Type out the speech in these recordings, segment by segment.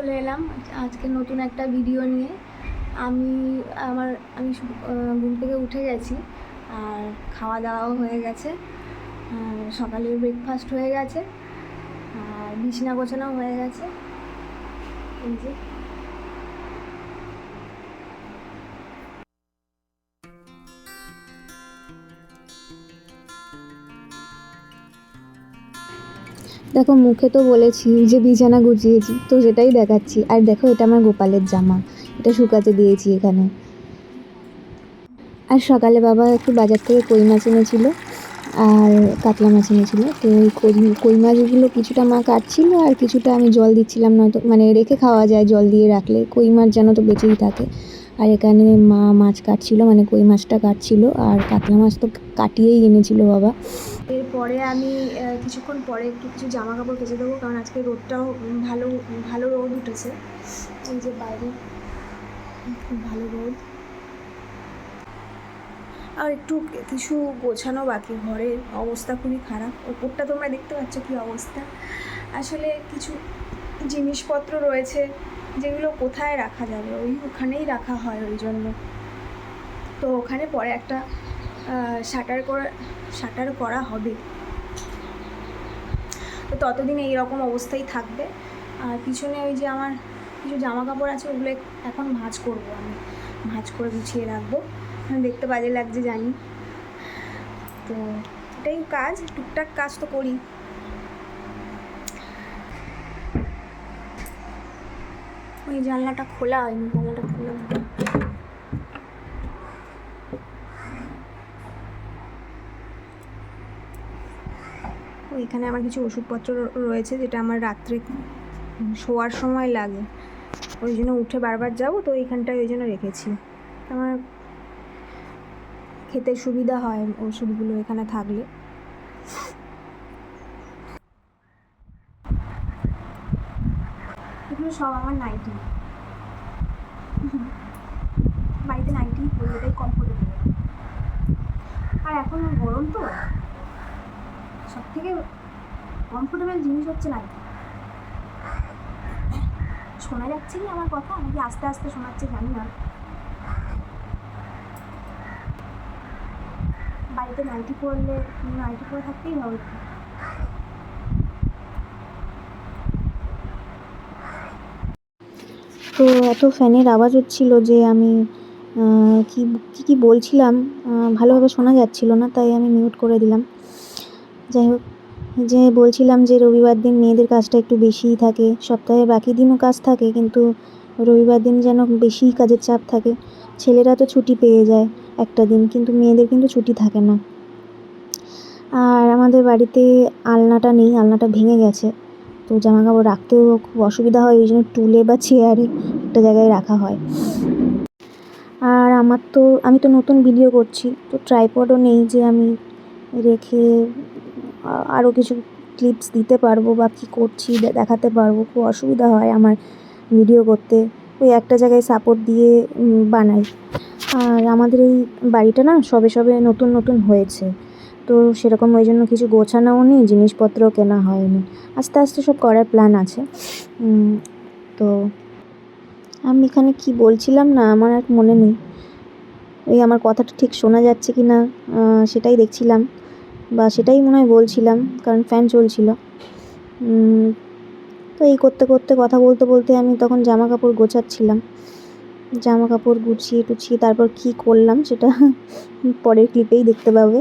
চলে এলাম। আজকে নতুন একটা ভিডিও নিয়ে। আমি, আমার, আমি ঘুম থেকে উঠে গেছি আর খাওয়া দাওয়াও হয়ে গেছে। সকালের ব্রেকফাস্ট হয়ে গেছে। আর বিছনা গোছানো হয়ে গেছে। এই যে। দেখো, মুখে তো বলেছি যে বিছানা গুছিয়েছি, তো সেটাই দেখাচ্ছি। আর দেখো, এটা আমার গোপালের জামা, এটা শুকাতে দিয়েছি এখানে। আর সকালে বাবা একটু বাজার থেকে কই মাছ এনেছিল, আর কাতলা মাছ এনেছিল। তো ওই কই কই মাছগুলো কিছুটা মা কাটছিল, আর কিছুটা আমি জল দিচ্ছিলাম, নয়তো মানে রেখে খাওয়া যায়, জল দিয়ে রাখলে। কই মাছ যেন তো বেঁচেই থাকে। আর এখানে মা মাছ কাটছিল মানে কই মাছটা কাটছিল, আর কাতলা মাছ তো কাটিয়েই এনেছিল বাবা। এরপরে আমি কিছুক্ষণ পরে একটু কিছু জামা কাপড় কেচে দেবো, কারণ আজকে রোদটাও ভালো ভালো রোদ উঠেছে। এই যে বাইরে, খুব ভালো রোদ। আর একটু কিছু গোছানো বাকি, ঘরের অবস্থা খুবই খারাপ। ওপরটা তোমরা দেখতে পাচ্ছ কী অবস্থা। আসলে কিছু জিনিসপত্র রয়েছে যেগুলো কোথায় রাখা যাবে, ওই ওখানেই রাখা হয় ওই জন্য। তো ওখানে পরে একটা শাটার করা শাটার করা হবে। তো ততদিন এই রকম অবস্থাই থাকবে। আর পিছনে ওই যে আমার কিছু জামা কাপড় আছে, ওগুলো এখন ভাঁজ করব আমি। ভাঁজ করে গুছিয়ে রাখব। দেখতে বাজে লাগছে জানি। তো এটাই কাজ, টুকটাক কাজ তো করি। ওই জানলাটা খোলা হয়নি, জানলাটা খোলা। ওইখানে আমার কিছু ওষুধপত্র রয়েছে যেটা আমার রাত্রে শোয়ার সময় লাগে। ওই জন্য উঠে বারবার যাব, তো এইখানটায় ওই জন্য রেখেছি। আমার খেতে সুবিধা হয় ওষুধগুলো এখানে থাকলে। এগুলো সব আমার নাইটি। বাড়িতে নাইটি পরলেটাই কমফোর্টেবল আর এখন গরম তো। সব থেকে কমফোর্টেবল জিনিস হচ্ছে নাইটি শোনা যাচ্ছে কি আমার কথা? নাকি আস্তে আস্তে শোনাচ্ছে জানি না। বাড়িতে নাইটি পরলে নাইটি পরে থাকতেই হবে। তো এত ফ্যানের আওয়াজ হচ্ছিল যে আমি কী কী বলছিলাম ভালোভাবে শোনা যাচ্ছিল না, তাই আমি মিউট করে দিলাম। যাই হোক, যে বলছিলাম যে রবিবার দিন মেয়েদের কাজটা একটু বেশিই থাকে, সপ্তাহে বাকি দিনও কাজ থাকে, কিন্তু রবিবার দিন যেন বেশিই কাজের চাপ থাকে। ছেলেরা তো ছুটি পেয়ে যায় একটা দিন, কিন্তু মেয়েদের কিন্তু ছুটি থাকে না। আর আমাদের বাড়িতে আলনাটা নেই, আলনাটা ভেঙে গেছে। তো জামা কাপড় রাখতেও খুব অসুবিধা হয়, ওই জন্য টুলে বা চেয়ারে একটা জায়গায় রাখা হয়। আর আমার তো, আমি তো নতুন ভিডিও করছি, তো ট্রাইপডও নেই যে আমি রেখে আরও কিছু ক্লিপস দিতে পারব বা কী করছি দেখাতে পারব, খুব অসুবিধা হয় আমার ভিডিও করতে। ওই একটা জায়গায় সাপোর্ট দিয়ে বানাই। আর আমাদের এই বাড়িটা না সবে সবে নতুন নতুন হয়েছে। তো সেরকম ওই জন্য কিছু গোছানোও নেই, জিনিসপত্র কেনা হয়নি। আস্তে আস্তে সব করার প্ল্যান আছে। তো আমি এখানে কি বলছিলাম না, আমার আর মনে নেই। ওই আমার কথাটা ঠিক শোনা যাচ্ছে কি না সেটাই দেখছিলাম। বা সেটাই মনে হয় বলছিলাম, কারণ ফ্যান চলছিল। তো এই করতে করতে, কথা বলতে বলতে আমি তখন জামা কাপড় গোছাচ্ছিলাম। জামা কাপড় গুছিয়ে টুছিয়ে তারপর কি করলাম সেটা পরের ক্লিপেই দেখতে পাবে।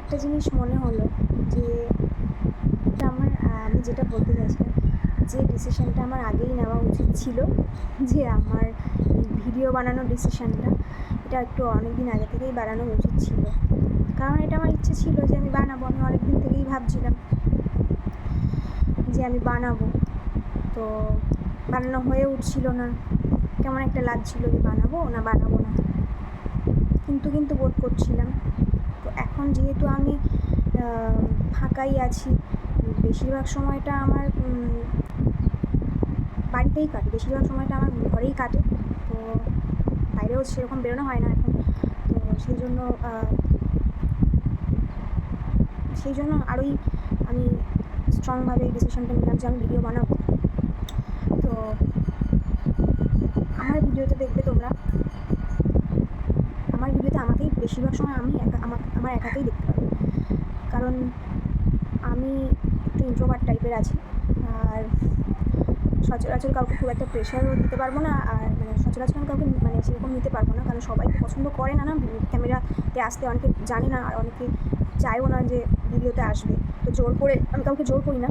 একটা জিনিস মনে হলো যে আমার, আমি যেটা বলতে চাইছিলাম, যে ডিসিশানটা আমার আগেই নেওয়া উচিত ছিল, যে আমার ভিডিও বানানোর ডিসিশনটা এটা একটু অনেক দিন আগে থেকেই বানানো উচিত ছিল। কারণ এটা আমার ইচ্ছে ছিল যে আমি বানাবো। আমি অনেক দিন থেকেই ভাবছিলাম যে আমি বানাবো। তো বানানো হয়ে উঠছিল না। কেমন একটা লাগছিল যে বানাবো না বানাবো না। কিন্তু কিন্তু বোধ করছিলাম। তো এখন যেহেতু আমি ফাঁকাই আছি, বেশিরভাগ সময়টা আমার বাড়িতেই কাটে। বেশিরভাগ সময়টা আমার ঘরেই কাটে। তো বাইরেও সেরকম বেরোনো হয় না এখন। তো সেই জন্য সেই জন্য আরোই আমি স্ট্রংভাবে ডিসিশনটা নিলাম যে আমি ভিডিও বানাবো। তো আমার ভিডিওতে দেখবে তোমরা, আমার ভিডিওতে আমাকেই বেশিরভাগ সময় আমি একা, আমার আমার একাকেই দেখতে পাবে। কারণ আমি একটু ইন্ট্রোভার্ট টাইপের আছি। আর সচরাচর কাউকে খুব একটা প্রেশারও দিতে পারব না, আর মানে সচরাচর আমি কাউকে মানে সেরকম নিতে পারব না, কারণ সবাই পছন্দ করে না না? ক্যামেরাতে আসতে অনেকে জানে না, আর অনেকে চায়ও না যে ভিডিওতে আসবে। তো জোর করে, আমি কাউকে জোর করি না,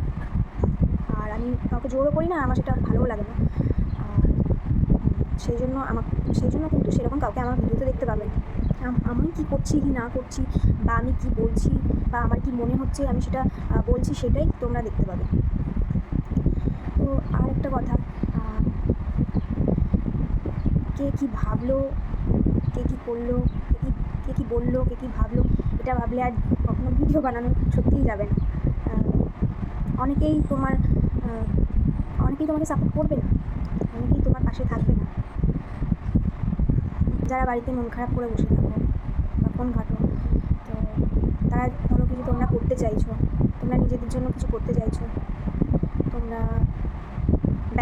আর আমি কাউকে জোরও করি না, আমার সেটা ভালোও লাগে না। সেই জন্য আমার, সেই জন্য কিন্তু সেরকম কাউকে আমার ভিডিওতে দেখতে পাবে না। আমি কী করছি কি না করছি, বা আমি কি বলছি, বা আমার কি মনে হচ্ছে, আমি সেটা বলছি সেটাই তোমরা দেখতে পাবে। কথা। কে কী ভাবলো, কে কী করল, কে কী কে কী বলল, কে কী ভাবলো, এটা ভাবলে আর কখনো ভিডিও বানানো সত্যিই যাবে না। অনেকেই তোমার অনেকেই তোমাকে সাপোর্ট করবে না। অনেকেই তোমার পাশে থাকবে না। যারা বাড়িতে মন খারাপ করে বসে থাকো বা ফোন ঘাটো, তো তারা ধরো কিছু তোমরা করতে চাইছো, তোমরা নিজেদের জন্য কিছু করতে চাইছো, তোমরা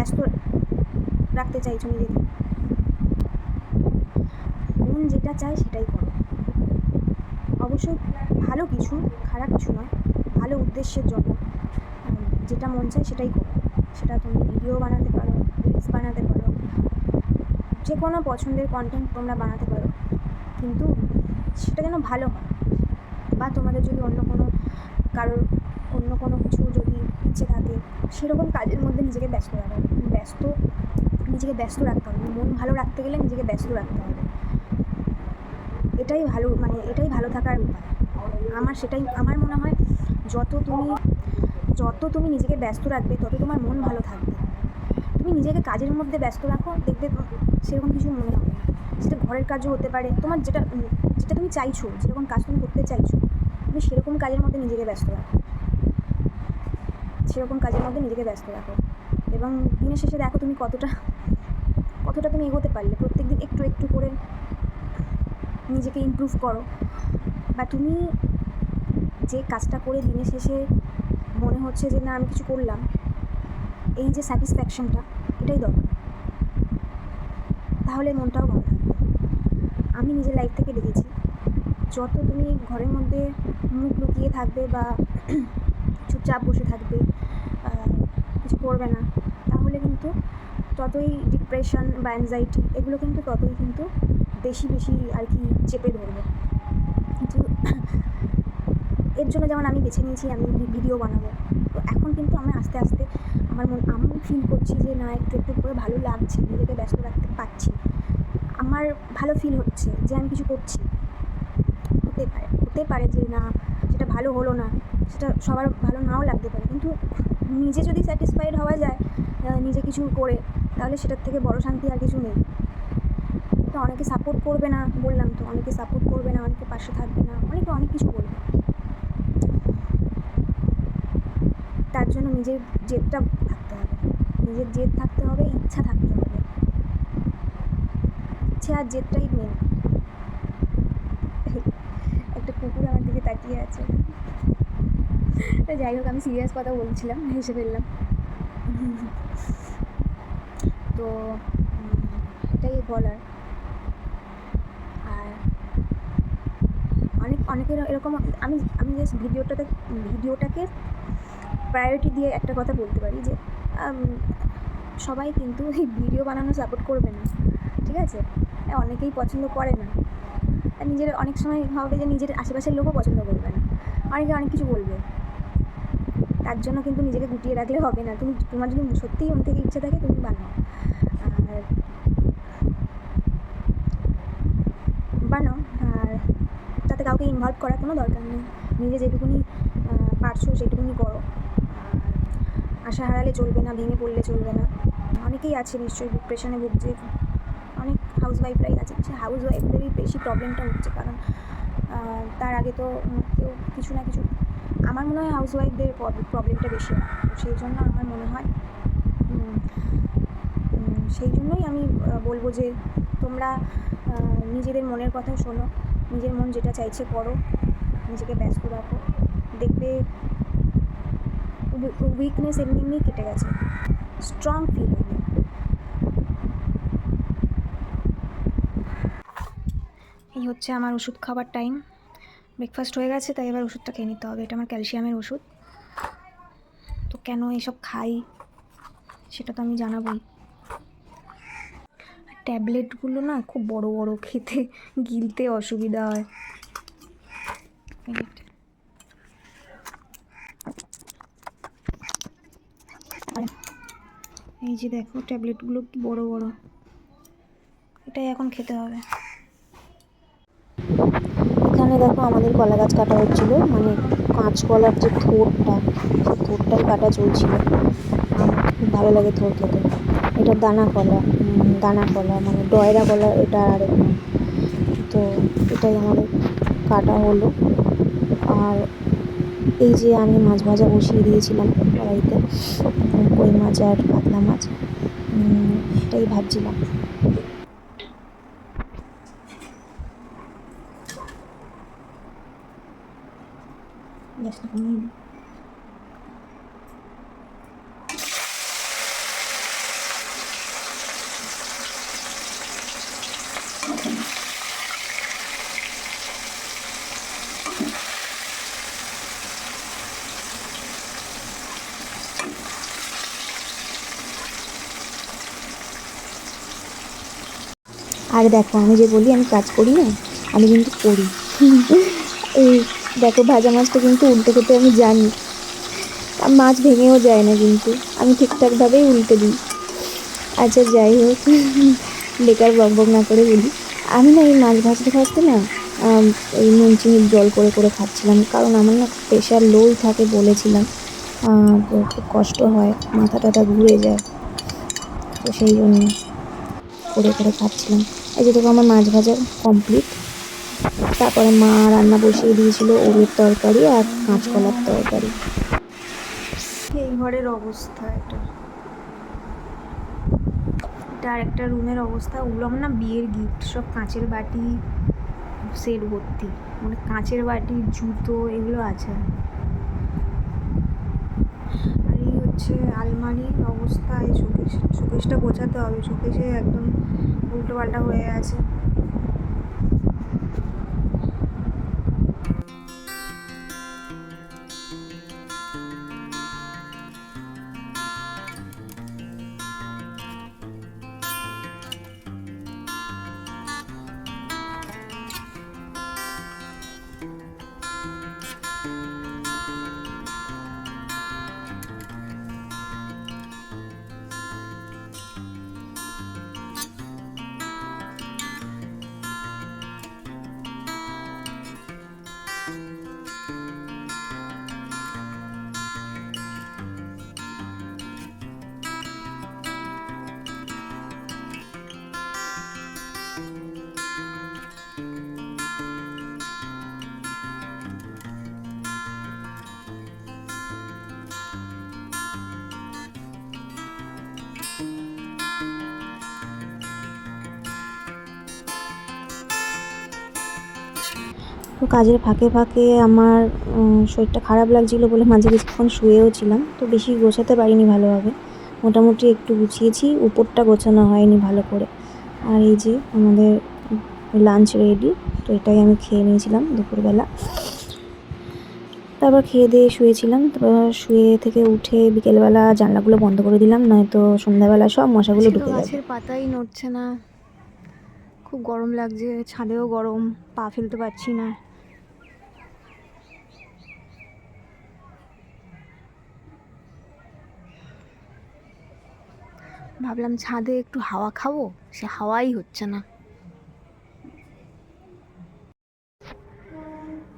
ব্যস্ত রাখতে চাইছো নিজেকে। মন যেটা চায় সেটাই করো। অবশ্যই ভালো কিছু, খারাপ কিছু নয়, ভালো উদ্দেশ্যের জন্য। যেটা মন চায় সেটাই করো। সেটা তুমি ভিডিও বানাতে পারো রিলস বানাতে পারো, যে কোনো পছন্দের কন্টেন্ট তোমরা বানাতে পারো। কিন্তু সেটা যেন ভালো হয়, বা তোমাদের যদি অন্য কোনো কারোর, অন্য কোনো কিছু যদি ইচ্ছে থাকে সেরকম কাজের মধ্যে নিজেকে ব্যস্ত রাখো ব্যস্ত, নিজেকে ব্যস্ত রাখতে হবে। মন ভালো রাখতে গেলে নিজেকে ব্যস্ত রাখতে হবে। এটাই ভালো মানে এটাই ভালো থাকার উপায় আমার সেটাই, আমার মনে হয় যত তুমি যত তুমি নিজেকে ব্যস্ত রাখবে, তত তোমার মন ভালো থাকবে। তুমি নিজেকে কাজের মধ্যে ব্যস্ত রাখো, দেখবে সেরকম কিছু মনে হবে সেটা ঘরের কাজও হতে পারে। তোমার যেটা যেটা তুমি চাইছো, যেরকম কাজ তুমি করতে চাইছো, তুমি সেরকম কাজের মধ্যে নিজেকে ব্যস্ত রাখো। সেরকম কাজের মধ্যে নিজেকে ব্যস্ত রাখো। এবং দিনের শেষে দেখো তুমি কতটা কতটা তুমি এগোতে পারলে। প্রত্যেক দিন একটু একটু করে নিজেকে ইমপ্রুভ করো। বা তুমি যে কাজটা করে দিনের শেষে মনে হচ্ছে যে, না, আমি কিছু করলাম, এই যে স্যাটিসফ্যাকশনটা এটাই দরকার। তাহলে মনটাও ভালো আমি নিজের লাইফ থেকে দেখেছি, যত তুমি ঘরের মধ্যে মুখ লুকিয়ে থাকবে বা চুপচাপ বসে থাকবে কিছু করবে না। তাহলে কিন্তু ততই ডিপ্রেশন বা অ্যাংজাইটি এগুলো কিন্তু ততই কিন্তু বেশি বেশি আর কি চেপে ধরবে। কিন্তু এর জন্য যেমন আমি বেছে নিয়েছি, আমি ভিডিও বানাবো। তো এখন কিন্তু আমি আস্তে আস্তে আমার মন, আমি ফিল করছি যে না, একটু একটু করে ভালো লাগছে, নিজেকে ব্যস্ত রাখতে পারছি। আমার ভালো ফিল হচ্ছে যে আমি কিছু করছি। হতে পারে হতে পারে যে না, সেটা ভালো হলো না। সেটা সবার ভালো নাও লাগতে পারে। কিন্তু নিজে যদি স্যাটিসফাইড হওয়া যায় নিজে কিছু করে, তাহলে সেটার থেকে বড় শান্তি আর কিছু নেই। তো অনেকে সাপোর্ট করবে না, বললাম তো, অনেকে সাপোর্ট করবে না, অনেকে পাশে থাকবে না, অনেকে অনেক কিছু বলবে তার জন্য নিজের জেদটা থাকতে হবে। নিজের জেদ থাকতে হবে, ইচ্ছা থাকতে হবে। ইচ্ছে আর জেদটাই মেন একটা কুকুর আমার দিকে তাকিয়ে আছে। তা যাই হোক আমি সিরিয়াস কথা বলছিলাম হেসে ফেললাম। তো এটাই বলার। আর অনেক অনেকের এরকম আমি আমি জাস্ট ভিডিওটাতে ভিডিওটাকে প্রায়োরিটি দিয়ে একটা কথা বলতে পারি যে সবাই কিন্তু এই ভিডিও বানানো সাপোর্ট করবে না ঠিক আছে? হ্যাঁ, অনেকেই পছন্দ করে না। নিজের অনেক সময় হবে যে নিজের আশেপাশের লোকও পছন্দ করবে না। অনেকে অনেক কিছু বলবে। তার জন্য কিন্তু নিজেকে গুটিয়ে রাখলে হবে না। তুমি, তোমার যদি সত্যিই মন থেকে ইচ্ছা থাকে, তুমি বানাও। আর বানাও, আর তাতে কাউকে ইনভলভ করার কোনো দরকার নেই। নিজে যেটুকুনি পারছ সেটুকুনি করো। আশা হারালে চলবে না, ভেঙে পড়লে চলবে না। অনেকেই আছে নিশ্চয়ই ডিপ্রেশনে ভুগছে অনেক হাউস ওয়াইফরাই আছে। সে হাউস ওয়াইফদেরই বেশি প্রবলেমটা হচ্ছে। কারণ তার আগে তো কেউ কিছু না কিছু আমার মনে হয় হাউস ওয়াইফদের প্রবলেমটা বেশি তো সেই জন্য আমার মনে হয় সেই জন্যই আমি বলব যে তোমরা নিজেদের মনের কথা শোনো, নিজের মন যেটা চাইছে করো, নিজেকে ব্যস্ত রাখো। দেখবে উইকনেস এমনি এমনি কেটে গেছে। স্ট্রং ফিল হবে হচ্ছে আমার ওষুধ খাবার টাইম ব্রেকফাস্ট হয়ে গেছে, তাই এবার ওষুধটা খেয়ে নিতে হবে। এটা আমার ক্যালসিয়ামের ওষুধ। তো কেন এসব খাই? সেটা তো আমি জানাবই। ট্যাবলেটগুলো না খুব বড় বড়, খেতে গিলতে অসুবিধা হয়। এই যে দেখো ট্যাবলেটগুলো কি বড় বড়। এটাই এখন খেতে হবে। দেখো আমাদের কলা গাছ কাটা হচ্ছিল মানে কাঁচকলার যে থোরটা, সেই থোরটাই কাটা চলছিল। খুব ভালো লাগে থোর খেতে। এটা দানা কলা দানা কলা মানে ডয়রা কলা, এটা আর তো এটাই আমাদের কাটা হলো। আর এই যে আমি মাছ ভাজা বসিয়ে দিয়েছিলাম কড়াইতে, কই মাছ আর পাতলা মাছ এটাই ভাবছিলাম গ্যাসটা কমিয়ে দিই। আর দেখো, আমি যে বলি, আমি কাজ করি না, আমি কিন্তু করি এই দেখো, ভাজা মাছটা কিন্তু উল্টে খেতে আমি জানি। আর মাছ ভেঙেও যায় না কিন্তু। আমি ঠিকঠাকভাবেই উল্টে দিই। আচ্ছা যাই হোক। বেকার বক বক না করে বলি। আমি না এই মাছ ভাজতে ভাজতে না এই নুন চিনির জল করে করে খাচ্ছিলাম। কারণ আমার না প্রেশার লোই থাকে বলেছিলাম। খুব কষ্ট হয়, মাথা টাথা ঘুরে যায়। তো সেই জন্য করে করে খাচ্ছিলাম। এই যে আমার মাছ ভাজা কমপ্লিট তারপরে মা রান্না বসিয়ে দিয়েছিল ওলের তরকারি আর কাঁচকলার তরকারি। এই ঘরের অবস্থা এটা। এটা আর একটা রুমের অবস্থা। ওগুলো আমার না বিয়ের গিফট সব কাঁচের বাটি, সেট ভর্তি। মানে কাঁচের বাটি, জুতো, এগুলো আছে। আর এই হচ্ছে আলমারির অবস্থা। এই শোকেস শোকেসটা গোছাতে হবে। শোকেসে একদম উল্টো পাল্টা হয়ে আছে। কাজের ফাঁকে ফাঁকে আমার শরীরটা খারাপ লাগছিল বলে মাঝে কিছুক্ষণ শুয়েও ছিলাম। তো বেশি গোছাতে পারিনি ভালোভাবে। মোটামুটি একটু গুছিয়েছি উপরটা গোছানো হয়নি ভালো করে। আর এই যে আমাদের লাঞ্চ রেডি তো এটাই আমি খেয়ে নিয়েছিলাম দুপুরবেলা। তারপর খেয়ে দিয়ে শুয়েছিলাম তারপর শুয়ে থেকে উঠে বিকেলবেলা জানলাগুলো বন্ধ করে দিলাম নয়তো সন্ধ্যাবেলা সব মশাগুলো ঢুকে গাছের পাতাই নড়ছে না। খুব গরম লাগছে ছাদেও গরম পা ফেলতে পারছি না। ভাবলাম ছাদে একটু হাওয়া খাব, সে হাওয়াই হচ্ছে না।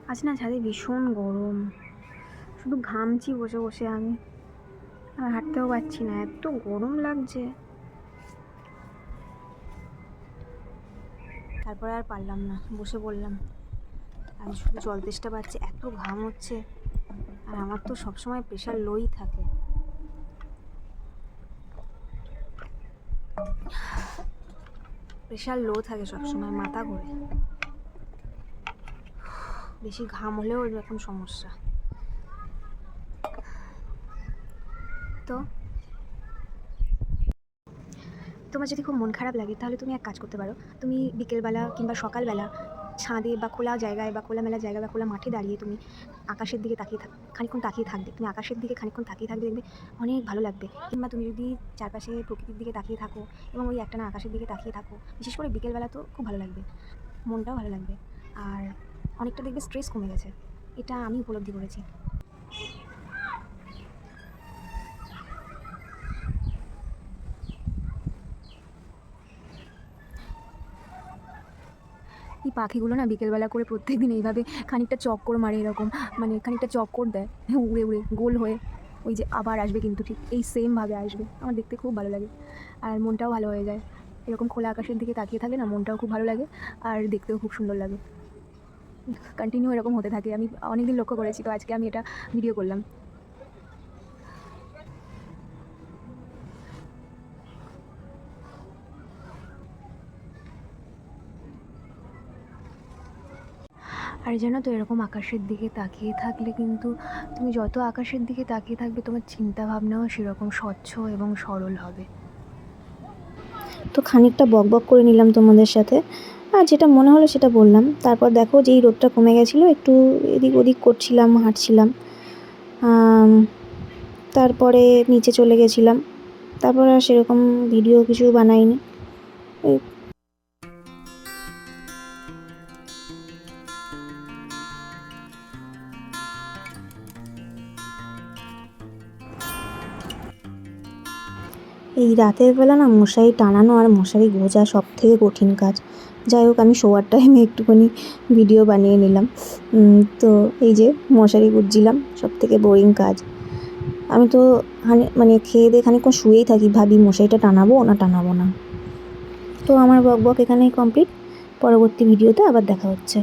আজ না ছাদে ভীষণ গরম। শুধু ঘামছি বসে বসে আমি। আর হাঁটতেও পারছি না, এত গরম লাগছে। তারপরে আর পারলাম না, বসে পড়লাম। আমি শুধু জল তেষ্টা পাচ্ছি এত ঘাম হচ্ছে। আর আমার তো সবসময় প্রেশার লোই থাকে। প্রেশার লো থাকে সবসময়, মাথা ঘুরে। বেশি ঘাম হলেও এরকম সমস্যা। তো? তোমার যদি খুব মন খারাপ লাগে, তাহলে তুমি এক কাজ করতে পারো। তুমি বিকেলবেলা কিংবা সকালবেলা ছাদে বা খোলা জায়গায় বা খোলা মেলা জায়গায় বা খোলা মাঠে দাঁড়িয়ে তুমি আকাশের দিকে তাকিয়ে থাক খানিক্ষণ তাকিয়ে থাকবে। তুমি আকাশের দিকে খানিক্ষণ তাকিয়ে থাকবে, দেখবে অনেক ভালো লাগবে। কিংবা তুমি যদি চারপাশে প্রকৃতির দিকে তাকিয়ে থাকো এবং ওই একটা না আকাশের দিকে তাকিয়ে থাকো, বিশেষ করে বিকেলবেলা তো খুব ভালো লাগবে। মনটাও ভালো লাগবে। আর অনেকটা দেখবে স্ট্রেস কমে গেছে। এটা আমি উপলব্ধি করেছি। এই পাখিগুলো না বিকেলবেলা করে প্রত্যেক দিন এইভাবে খানিকটা চক্কর মারে এরকম মানে খানিকটা চক্কর দেয় উড়ে উড়ে, গোল হয়ে। ওই যে আবার আসবে কিন্তু ঠিক এই সেমভাবে আসবে। আমার দেখতে খুব ভালো লাগে আর মনটাও ভালো হয়ে যায়। এরকম খোলা আকাশের দিকে তাকিয়ে থাকলে না মনটাও খুব ভালো লাগে আর দেখতেও খুব সুন্দর লাগে। কন্টিনিউ এরকম হতে থাকে। আমি অনেক দিন লক্ষ্য করেছি, তো আজকে আমি এটা ভিডিও করলাম। আর জানো তো, এরকম আকাশের দিকে তাকিয়ে থাকলে কিন্তু তুমি যত আকাশের দিকে তাকিয়ে থাকবে, তোমার চিন্তা ভাবনাও সেরকম স্বচ্ছ এবং সরল হবে। তো খানিকটা বক বক করে নিলাম তোমাদের সাথে। আর যেটা মনে হলো সেটা বললাম। তারপর দেখো যেই রোদটা কমে গেছিল, একটু এদিক ওদিক করছিলাম, হাঁটছিলাম। তারপরে নিচে চলে গেছিলাম। তারপর আর সেরকম ভিডিও কিছু বানাইনি। এই রাতের বেলা না মশারি টানানো আর মশারি গোজা সব থেকে কঠিন কাজ। যাই হোক, আমি শোয়ার টাইমে একটুখানি ভিডিও বানিয়ে নিলাম। তো এই যে মশারি গুঁজছিলাম, সব থেকে বোরিং কাজ। আমি তো হানি মানে খেয়ে দিয়ে খানিকক্ষণ শুয়েই থাকি, ভাবি মশারিটা টানাবো না টানাবো না। তো আমার বক বক এখানেই কমপ্লিট পরবর্তী ভিডিওতে আবার দেখা হচ্ছে।